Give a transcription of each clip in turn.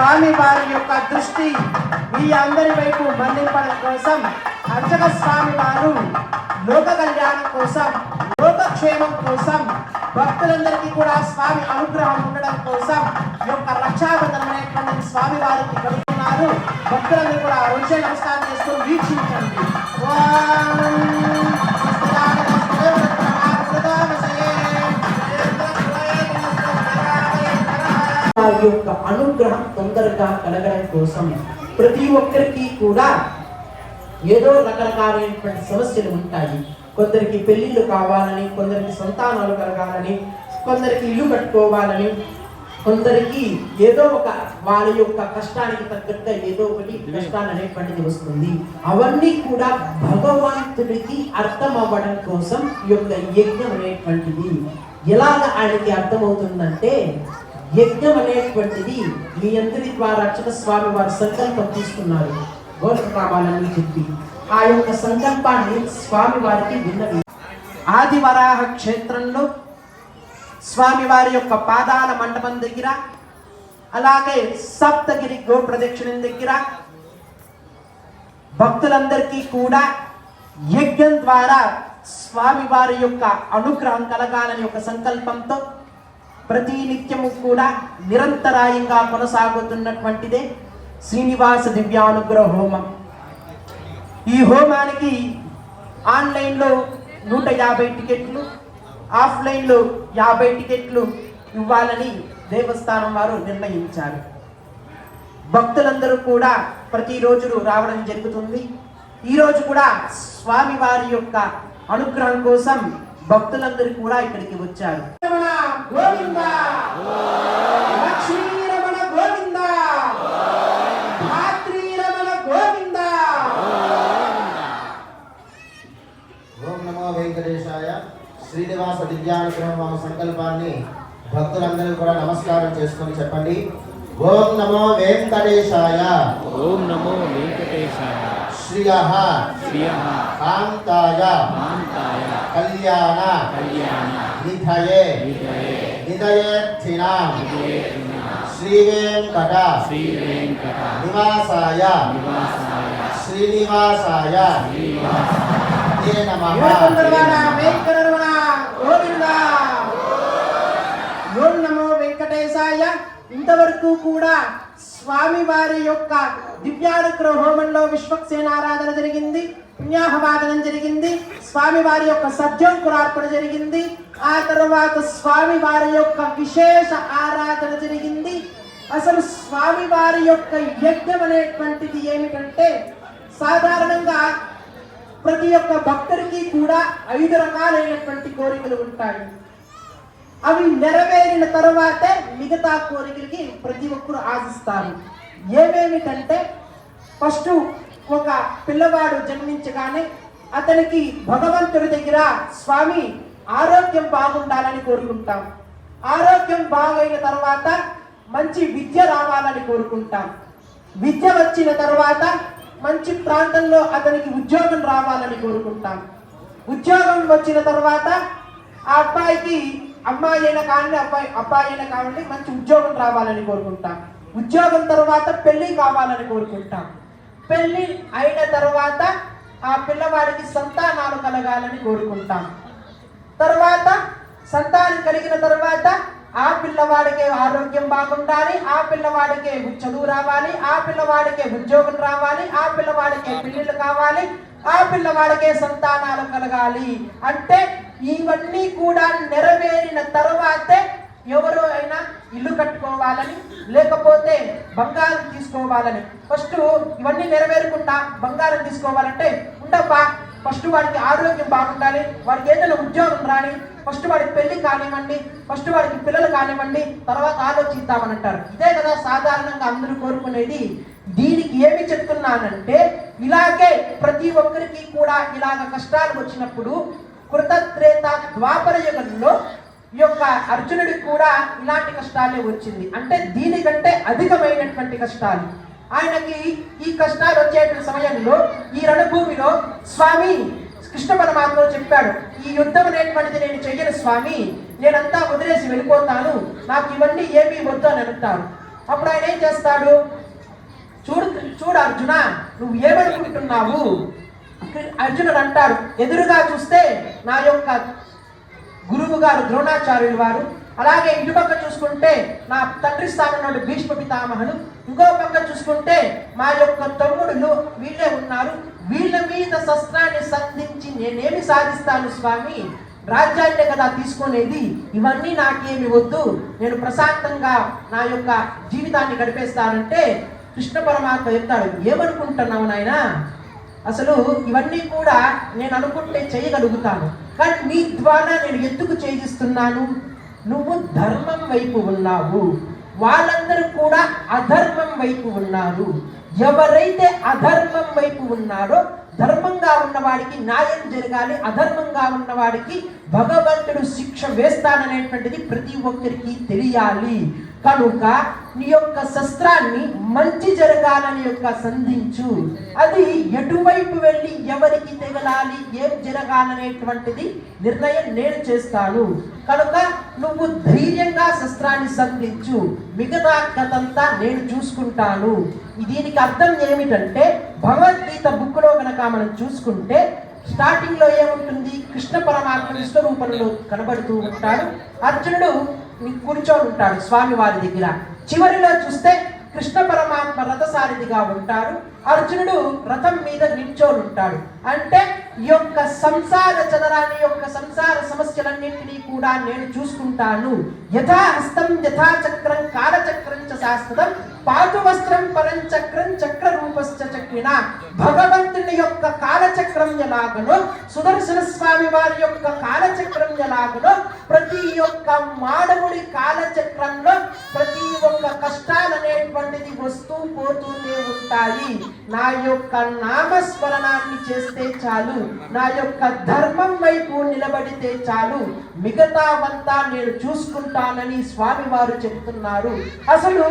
స్వామి వారి యొక్క దృష్టి మీ అందరి వైపు మళ్ళింపడం కోసం అర్చక స్వామి వారు లోక కళ్యాణం కోసం లోకక్షేమం కోసం భక్తులందరికీ కూడా స్వామి అనుగ్రహం ఉండడం కోసం ఈ యొక్క రక్షాబంధనం అనేటువంటి స్వామి వారికి కలుగుతున్నారు. భక్తులందరూ కూడా వచ్చే నమస్కారం చేస్తూ వీక్షించండి. వారి యొక్క అనుగ్రహం తొందరగా కలగడం కోసం ప్రతి ఒక్కరికి కూడా ఏదో రకరకాలైనటువంటి సమస్యలు ఉంటాయి. కొందరికి పెళ్ళిళ్ళు కావాలని కొందరికి సంతానాలు కలగాలని కొందరికి ఇల్లు కట్టుకోవాలని కొందరికి ఏదో ఒక వాళ్ళ యొక్క కష్టానికి తగ్గట్టుగా ఏదో ఒకటి కష్టాలు అనేటువంటిది వస్తుంది. అవన్నీ కూడా భగవంతుడికి అర్థం అవ్వడం కోసం ఈ యొక్క యజ్ఞం అనేటువంటిది ఎలాగ ఆయనకి అర్థమవుతుందంటే యజ్ఞం అనేటువంటిది మీ అందరి ద్వారా అర్చక స్వామి వారి సంకల్పం తీసుకున్నారు. గోత్ర కావాలని చెప్పి ఆ యొక్క సంకల్పాన్ని స్వామి వారికి విన్నవి. ఆదివరాహ క్షేత్రంలో స్వామివారి యొక్క పాదాల మండపం దగ్గర అలాగే సప్తగిరి గోప్రదక్షిణం దగ్గర భక్తులందరికీ కూడా యజ్ఞం ద్వారా స్వామివారి యొక్క అనుగ్రహం కలగాలని ఒక సంకల్పంతో ప్రతి నిత్యము కూడా నిరంతరాయంగా కొనసాగుతున్నటువంటిదే శ్రీనివాస దివ్యానుగ్రహ హోమం. ఈ హోమానికి ఆన్లైన్లో నూట యాభై టికెట్లు ఆఫ్లైన్లో యాభై టికెట్లు ఇవ్వాలని దేవస్థానం వారు నిర్ణయించారు. భక్తులందరూ కూడా ప్రతిరోజు రావడం జరుగుతుంది. ఈరోజు కూడా స్వామివారి యొక్క అనుగ్రహం కోసం భక్తులందరూ కూడా ఇక్కడికి వచ్చారు. రమణ గోవింద! లక్ష్మీ రమణ గోవింద! ధాత్రీ రమణ గోవింద! ఓం నమో వెంకటేశాయ. శ్రీనివాస దివ్యానుగ్రహం సంకల్పాన్ని భక్తులందరూ కూడా నమస్కారం చేసుకొని చెప్పండి. ఓం నమో వెంకటేశాయ. ఓం నమో వెంకటేశాయ. శ్రియ శ్రియ కాంతాయ. కళ్యాణ. నిధయే. విజయే నిదయేర్థినాం విజయేన శ్రీ వెంకట శ్రీ వెంకట నివాసాయ. నివాసాయ. శ్రీనివాసాయ. నమః. వెంకటేశాయ. ఇంతవరకు కూడా స్వామి వారి యొక్క దివ్యానుగ్రహ హోమంలో విశ్వక్సేన ఆరాధన జరిగింది. పుణ్యాహవాదనం జరిగింది. స్వామి వారి యొక్క సద్యోంకురార్పణ జరిగింది. ఆ తర్వాత స్వామి వారి యొక్క విశేష ఆరాధన జరిగింది. అసలు స్వామి వారి యొక్క యజ్ఞం అనేటువంటిది ఏమిటంటే సాధారణంగా ప్రతి ఒక్క భక్తుడికి కూడా ఐదు రకాలైనటువంటి కోరికలు ఉంటాయి. అవి నెరవేరిన తరువాతే మిగతా కోరికలకి ప్రతి ఒక్కరు ఆశిస్తారు. ఏమేమిటంటే ఫస్ట్ ఒక పిల్లవాడు జన్మించగానే అతనికి భగవంతుడి దగ్గర స్వామి ఆరోగ్యం బాగుండాలని కోరుకుంటాం. ఆరోగ్యం బాగైన తర్వాత మంచి విద్య రావాలని కోరుకుంటాం. విద్య వచ్చిన తర్వాత మంచి ప్రాంతంలో అతనికి ఉద్యోగం రావాలని కోరుకుంటాం. ఉద్యోగం వచ్చిన తర్వాత ఆ అబ్బాయికి అమ్మాయి అయినా కావండి అబ్బాయి అబ్బాయి అయినా కావండి మంచి ఉద్యోగం రావాలని కోరుకుంటాం. ఉద్యోగం తర్వాత పెళ్ళి కావాలని కోరుకుంటాం. పెళ్ళి అయిన తర్వాత ఆ పిల్లవాడికి సంతానాలు కలగాలని కోరుకుంటాం. తర్వాత సంతానం కలిగిన తర్వాత ఆ పిల్లవాడికి ఆరోగ్యం బాగుండాలి ఆ పిల్లవాడికి చదువు రావాలి ఆ పిల్లవాడికి ఉద్యోగం రావాలి ఆ పిల్లవాడికి పిల్లలు కావాలి ఆ పిల్లవాడికే సంతానాలు కలగాలి. అంటే ఇవన్నీ కూడా నెరవేరిన తర్వాతే ఎవరు అయినా ఇల్లు కట్టుకోవాలని లేకపోతే బంగారం తీసుకోవాలని. ఫస్ట్ ఇవన్నీ నెరవేరకుండా బంగారం తీసుకోవాలంటే ఉండప్పా ఫస్ట్ వాడికి ఆరోగ్యం బాగుండాలి వాడికి ఏదైనా ఉద్యోగం రాని ఫస్ట్ వాడికి పెళ్ళి కానివ్వండి ఫస్ట్ వాడికి పిల్లలు కానివ్వండి తర్వాత ఆలోచిద్దామని అంటారు. ఇదే కదా సాధారణంగా అందరూ కోరుకునేది. దీనికి ఏమి చెప్తున్నానంటే ఇలాగే ప్రతి ఒక్కరికి కూడా ఇలాగ కష్టాలు వచ్చినప్పుడు కృతత్రేత ద్వాపర యుగంలో ఈ యొక్క అర్జునుడికి కూడా ఇలాంటి కష్టాలే వచ్చింది. అంటే దీనికంటే అధికమైనటువంటి కష్టాలు. ఆయనకి ఈ కష్టాలు వచ్చేటువంటి సమయంలో ఈ రణభూమిలో స్వామి కృష్ణ పరమాత్మ చెప్పాడు ఈ యుద్ధం అనేటువంటిది నేను చెయ్యను స్వామి. నేనంతా వదిలేసి వెళ్ళిపోతాను. నాకు ఇవన్నీ ఏమీ వద్దు అని అంటారు అప్పుడు ఆయన ఏం చేస్తాడు? చూడు చూడు అర్జున నువ్వు ఏమనుకుంటున్నావు? అర్జునుడు అంటాడు ఎదురుగా చూస్తే నా యొక్క గురువు గారు ద్రోణాచార్యులు వారు. అలాగే ఇటు పక్క చూసుకుంటే నా తండ్రి స్థానంలో భీష్మ పితామహులు. ఇంకో పక్క చూసుకుంటే మా యొక్క తమ్ముడులు వీళ్ళే ఉన్నారు. వీళ్ళ మీద శస్త్రాన్ని సంధించి నేనేమి సాధిస్తాను స్వామి? రాజ్యాన్నే కదా తీసుకునేది. ఇవన్నీ నాకేమి వద్దు. నేను ప్రశాంతంగా నా యొక్క జీవితాన్ని గడిపేస్తానంటే కృష్ణ పరమాత్మ చెప్తాడు ఏమనుకుంటున్నావు నాయన? అసలు ఇవన్నీ కూడా నేను అనుకుంటే చేయగలుగుతాను. కానీ నీ ద్వారా నేను ఎందుకు చేయిస్తున్నాను నువ్వు ధర్మం వైపు ఉన్నావు. వాళ్ళందరూ కూడా అధర్మం వైపు ఉన్నారు. ఎవరైతే అధర్మం వైపు ఉన్నారో ధర్మంగా ఉన్నవాడికి న్యాయం జరగాలి అధర్మంగా ఉన్నవాడికి భగవంతుడు శిక్ష వేస్తాననేటువంటిది ప్రతి ఒక్కరికి తెలియాలి. కనుక నీ యొక్క శస్త్రాన్ని మంచి జరగాలని యొక్క సంధించు. అది ఎటువైపు వెళ్ళి ఎవరికి తెగలాలి ఏం జరగాలనేటువంటిది నిర్ణయం నేను చేస్తాను. కనుక నువ్వు ధైర్యంగా శస్త్రాన్ని సంధించు. మిగతా కథంతా నేను చూసుకుంటాను. దీనికి అర్థం ఏమిటంటే భగవద్గీత బుక్లో కనుక మనం చూసుకుంటే స్టార్టింగ్లో ఏముంటుంది? కృష్ణ పరమాత్మ విశ్వరూపంలో కనబడుతూ ఉంటాడు. అర్జునుడు కూర్చొని ఉంటాడు స్వామి వారి దగ్గర. చివరిలో చూస్తే కృష్ణ పరమాత్మ రథసారథిగా ఉంటారు. అర్జునుడు రథం మీద నిల్చోనుంటాడు. అంటే ఈ యొక్క సంసార చదరాన్ని యొక్క సంసార సమస్యలన్నింటినీ కూడా నేను చూసుకుంటాను. యథా హస్తం యథా చక్రం కాలచక్రం చ శాశ్వతం పాతు వస్త్రం పరం చక్రం చక్ర రూపశ్చ చక్రిన భగవంతుని యొక్క కాలచక్రం ఎలాగనో సుదర్శన స్వామి వారి యొక్క కాలచక్రం ఎలాగనో ప్రతి ఒక్క మానవుడి కాలచక్రంలో ప్రతి ఒక్క కష్టాలనేటువంటిది వస్తూ పోతూనే ఉంటాయి. నా యొక్క నామస్మరణాన్ని చేస్తే చాలు. నా యొక్క ధర్మం వైపు నిలబడితే చాలు. మిగతావంతా నేను చూసుకుంటానని స్వామి వారు చెబుతున్నారు. అసలు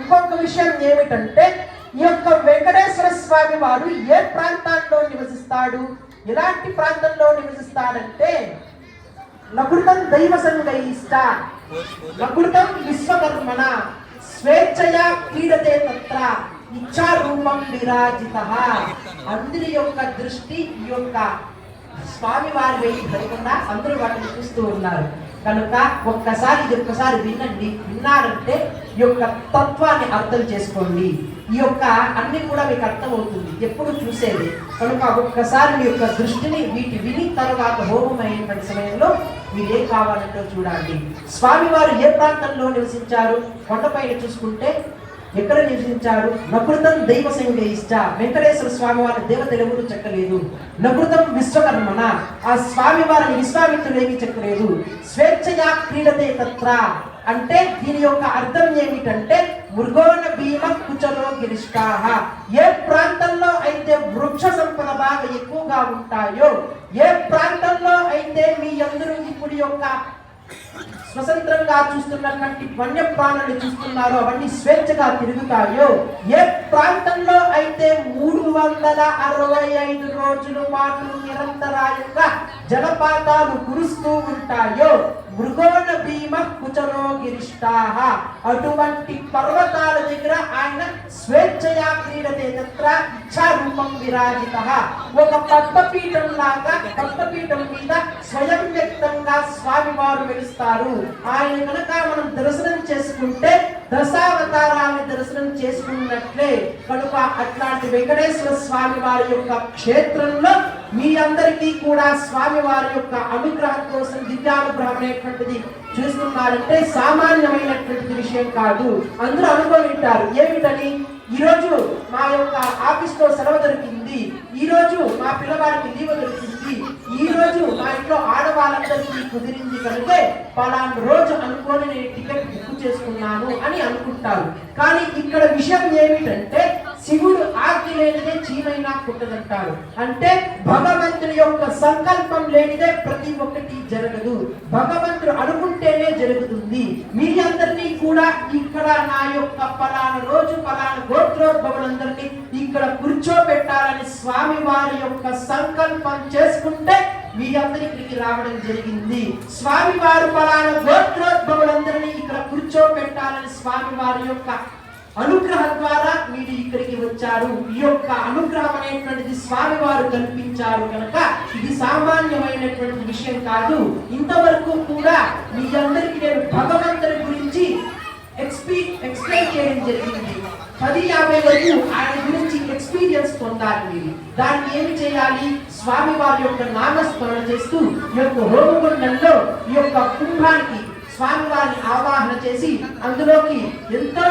ఇంకొక విషయం ఏమిటంటే ఈ యొక్క వెంకటేశ్వర స్వామి వారు ఏ ప్రాంతాల్లో నివసిస్తాడు? ఎలాంటి ప్రాంతంలో నివసిస్తాడంటే నకృతం దైవ సంగయిష్ట నకృతం విశ్వకర్మణ. స్వేచ్ఛయా క్రీడతే తత్ర. ఇచ్చారూపం విరాజిత. అందరి యొక్క దృష్టి ఈ యొక్క స్వామి వారి వైపు లేకుండా అందరూ వాటిని చూస్తూ ఉన్నారు. కనుక ఒక్కసారి ఇది ఒక్కసారి వినండి. విన్నారంటే ఈ యొక్క తత్వాన్ని అర్థం చేసుకోండి. ఈ యొక్క అన్ని కూడా మీకు అర్థమవుతుంది. ఎప్పుడు చూసేది. కనుక ఒక్కసారి మీ యొక్క దృష్టిని వీటి విని తర్వాత హోమం అయినటువంటి సమయంలో మీరు ఏం కావాలంటో చూడండి. స్వామివారు ఏ ప్రాంతంలో నివసించారు? కొండపైన చూసుకుంటే ఎక్కడ నివసించాడు? నకృతం దైవ సంగయిష్ట వెంకటేశ్వర స్వామి వారి దేవత ఎవరు చెక్కలేదు. నకృతం విశ్వకర్మన ఆ స్వామి వారిని విశ్వామిత్రుడు చెక్కలేదు. స్వేచ్ఛయా క్రీడతే తత్ర. అంటే దీని యొక్క అర్థం ఏమిటంటే మృగోన భీమ కుచలో గిరిష్టాహ ఏ ప్రాంతంలో అయితే వృక్ష సంపద బాగా ఎక్కువగా ఉంటాయో ఏ ప్రాంతంలో అయితే మీ అందరూ ఇప్పుడు యొక్క స్వతంత్రంగా చూస్తున్నటువంటి వన్యప్రాణులు చూస్తున్నారో అవన్నీ స్వేచ్ఛగా తిరుగుతాయో ఏ ప్రాంతంలో అయితే మూడు వందల అరవై ఐదు రోజులు మాటలు నిరంతరాయంగా జలపాతాలు కురుస్తూ ఉంటాయో. మృగోణ భీమ కుచలో గిరిష్టాహ. అటువంటి పర్వతాల దగ్గర ఆయన స్వేచ్ఛయా క్రీడతే తత్ర ఇచ్చారూపం విరాజిత. ఒక పద్మపీఠం లాగా పద్మపీఠం మీద స్వయం వ్యక్తంగా స్వామి వారు వెలుస్తారు. ఆయన కనుక మనం దర్శనం చేసుకుంటే దశావతారాన్ని దర్శనం చేసుకున్నట్లే కనుక అట్లాంటి వెంకటేశ్వర స్వామి వారి యొక్క క్షేత్రంలో మీ అందరికీ కూడా స్వామి వారి యొక్క అనుగ్రహం కోసం దివ్యానుగ్రహం అనేటువంటిది చూస్తున్నారంటే సామాన్యమైనటువంటి విషయం కాదు. అందరూ అనుభవింటారు ఏమిటని? ఈరోజు మా యొక్క ఆఫీస్లో సెలవు దొరికింది. ఈ రోజు మా పిల్లవాడికి లీవ్ దొరికింది. ఈ రోజు కుదిరింది కనుక పలానా రోజు అనుకోని నేను టికెట్ బుక్ చేసుకున్నాను అని అనుకుంటారు. కానీ ఇక్కడ విషయం ఏమిటంటే శివుడు ఆజ్ఞ లేనిదే చీమైనా పుట్టదంటారు. అంటే భగవంతుని యొక్క సంకల్పం లేనిదే ప్రతి ఒక్కటి జరగదు. భగవంతుడు అనుకుంటేనే జరుగుతుంది. మీ అందరినీ కూడా ఇక్కడ నా యొక్క పలానా రోజు పలానా గోత్రోద్భవులందరినీ ఇక్కడ కూర్చోబెట్టాలని స్వామి వారి యొక్క సంకల్పం చేసుకుంటే మీ ఇక్కడికి రావడం జరిగింది. స్వామి వారు పలానా గోత్రోద్భవులందరినీ ఇక్కడ కూర్చోబెట్టాలని స్వామి వారి యొక్క అనుగ్రహం ద్వారా మీరు ఇక్కడికి వచ్చారు. ఈ యొక్క అనుగ్రహం అనేటువంటిది స్వామి వారు కల్పించారు కనుక ఇది సామాన్యమైనటువంటి విషయం కాదు. ఇంతవరకు కూడా మీ అందరికీ నేను భగవంతుని గురించి ఎక్స్పీ ఎక్స్ప్లెయిన్ చేయడం జరిగింది. పది యాభై వరకు ఆయన గురించి ఎక్స్పీరియన్స్ పొందాలి మీరు. దాన్ని ఏమి చేయాలి? స్వామి వారి యొక్క నామస్మరణ చేస్తూ ఈ యొక్క హోమగుండంలో ఈ యొక్క కుంభానికి స్వామి వారిని ఆవాహన చేసి అందులోకి ఎంతో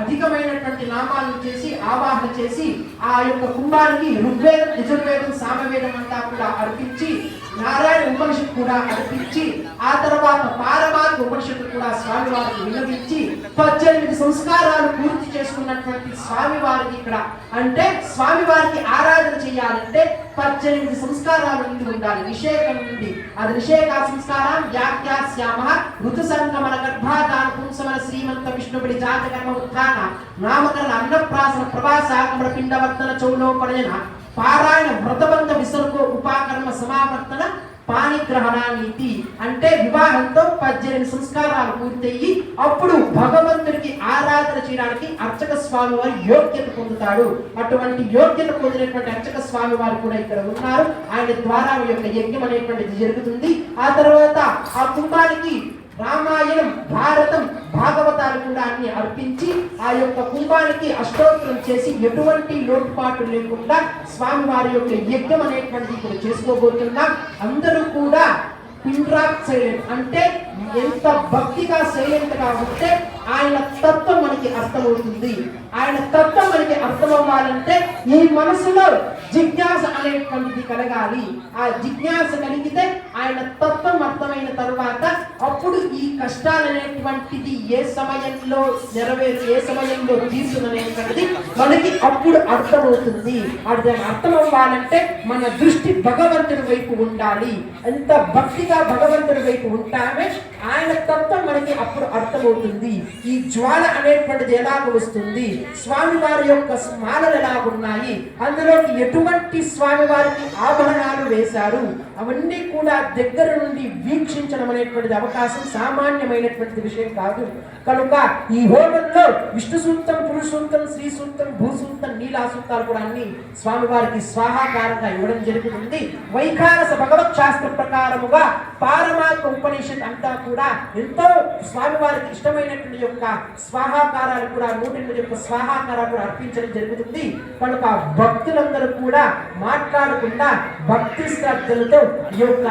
అధికమైనటువంటి నామాలను చేసి ఆవాహన చేసి ఆ యొక్క కుంభానికి ఋగ్వేదం యజుర్వేదం సామవేదం అంతా కూడా అర్పించి నారాయణ ఉపనిషత్తు కూడా అనిపించి ఆ తర్వాత పారమాత్మ ఉపనిషత్తు కూడా స్వామి వారికి విన్నవించి పద్దెనిమిది సంస్కారాలు పూర్తి చేసుకున్నటువంటి స్వామి వారికి ఇక్కడ. అంటే స్వామి వారికి ఆరాధన చేయాలంటే పద్దెనిమిది సంస్కారాలు నుండి ఉండాలి. నిషేకం నుండి అది నిషేక సంస్కారం వ్యాఖ్యాస్యామ ఋతు సంగమన గర్భాధాన పుంసమన శ్రీమంత విష్ణుపడి జాతకర్మ ఉత్థాన నామకరణ అన్నప్రాసన ప్రభాసాగమన పిండవర్తన చౌలోపనయన పారాయణ వ్రత పాణిగ్రహణ అంటే వివాహంతో పద్దెనిమిది సంస్కారాలు పూర్తయి అప్పుడు భగవంతుడికి ఆరాధన చేయడానికి అర్చక స్వామి వారి యోగ్యత పొందుతాడు. అటువంటి యోగ్యత పొందినటువంటి అర్చక స్వామి వారు కూడా ఇక్కడ ఉన్నారు. ఆయన ద్వారా యొక్క యజ్ఞం అనేటువంటిది జరుగుతుంది. ఆ తర్వాత ఆ కుంభానికి రామాయణం భారతం భాగవతాలు కూడా అన్ని అర్పించి ఆ యొక్క కుంభానికి అష్టోత్తరం చేసి ఎటువంటి లోటుపాటు లేకుండా స్వామి వారి యొక్క యజ్ఞం అనేటువంటిది ఇక్కడ చేసుకోబోతున్నాం. అందరూ కూడా ఇంట్రాక్ట్ సైలెంట్ అంటే ఎంత భక్తిగా సైలెంట్ ఉంటే ఆయన తత్వం మనకి అర్థమవుతుంది. ఆయన తత్వం మనకి అర్థమవ్వాలంటే ఈ మనసులో జిజ్ఞాస అనేటువంటిది కలగాలి. ఆ జిజ్ఞాస కలిగితే ఆయన తత్వం అర్థమైన తరువాత అప్పుడు ఈ కష్టాలు అనేటువంటిది ఏ సమయంలో నెరవేరు ఏ సమయంలో తీసుకునేటువంటిది మనకి అప్పుడు అర్థమవుతుంది. అది అర్థం అవ్వాలంటే మన దృష్టి భగవంతుడి వైపు ఉండాలి. ఎంత భక్తిగా భగవంతుడి వైపు ఉంటామే ఆయన తత్వం మనకి అప్పుడు అర్థమవుతుంది. ఈ జ్వాల అనేటువంటిది ఎలాగ వస్తుంది. స్వామివారి యొక్క స్మాలలు ఎలాగున్నాయి? అందులోకి ఎటువంటి స్వామివారికి ఆభరణాలు వేశారు? అవన్నీ కూడా దగ్గర నుండి వీక్షించడం అనేటువంటిది అవకాశం సామాన్యమైనటువంటి విషయం కాదు. కనుక ఈ హోమంలో విష్ణు సూక్తం పురుష శ్రీ సూక్తం భూ నీలా సూక్తాలు కూడా అన్ని స్వామివారికి స్వాహాకారంగా ఇవ్వడం జరుగుతుంది. వైఖారస భగవత్ శాస్త్ర ప్రకారముగా పారమాత్మ ఉపనిషత్ అంతా కూడా ఎంతో స్వామి వారికి ఇష్టమైనటువంటి యొక్క స్వాహాకారాలు కూడా నూటెనిమిది యొక్క స్వాహాకారాలు కూడా అర్పించడం జరుగుతుంది. కనుక భక్తులందరూ కూడా మాట్లాడకుండా భక్తి శ్రద్ధలతో ఈ యొక్క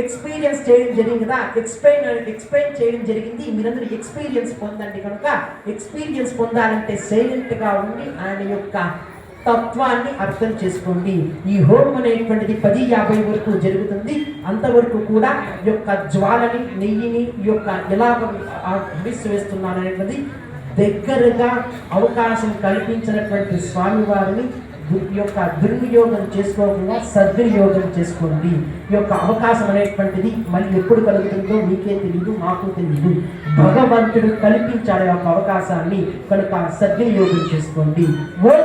ఎక్స్పీరియన్స్ చేయడం జరిగింది కదా. ఎక్స్ప్లెయిన్ ఎక్స్ప్లెయిన్ చేయడం జరిగింది. మీరందరూ ఎక్స్పీరియన్స్ పొందండి. కనుక ఎక్స్పీరియన్స్ పొందాలంటే సైలెంట్గా ఉండి ఆయన యొక్క తత్వాన్ని అర్థం చేసుకోండి. ఈ హోమం అనేటువంటిది పది యాభై వరకు జరుగుతుంది. అంతవరకు కూడా ఈ యొక్క జ్వాలని నెయ్యిని ఈ యొక్క ఎలాగ వేస్తున్నాను అనేటువంటిది దగ్గరగా అవకాశం కల్పించినటువంటి స్వామివారిని యొక్క దుర్వినియోగం చేసుకోకుండా సద్వినియోగం చేసుకోండి. ఈ యొక్క అవకాశం అనేటువంటిది మళ్ళీ ఎప్పుడు కలుగుతుందో మీకే తెలియదు మాకు తెలియదు భగవంతుడు కల్పించాడు యొక్క అవకాశాన్ని కనుక సద్వినియోగం చేసుకోండి. ఓం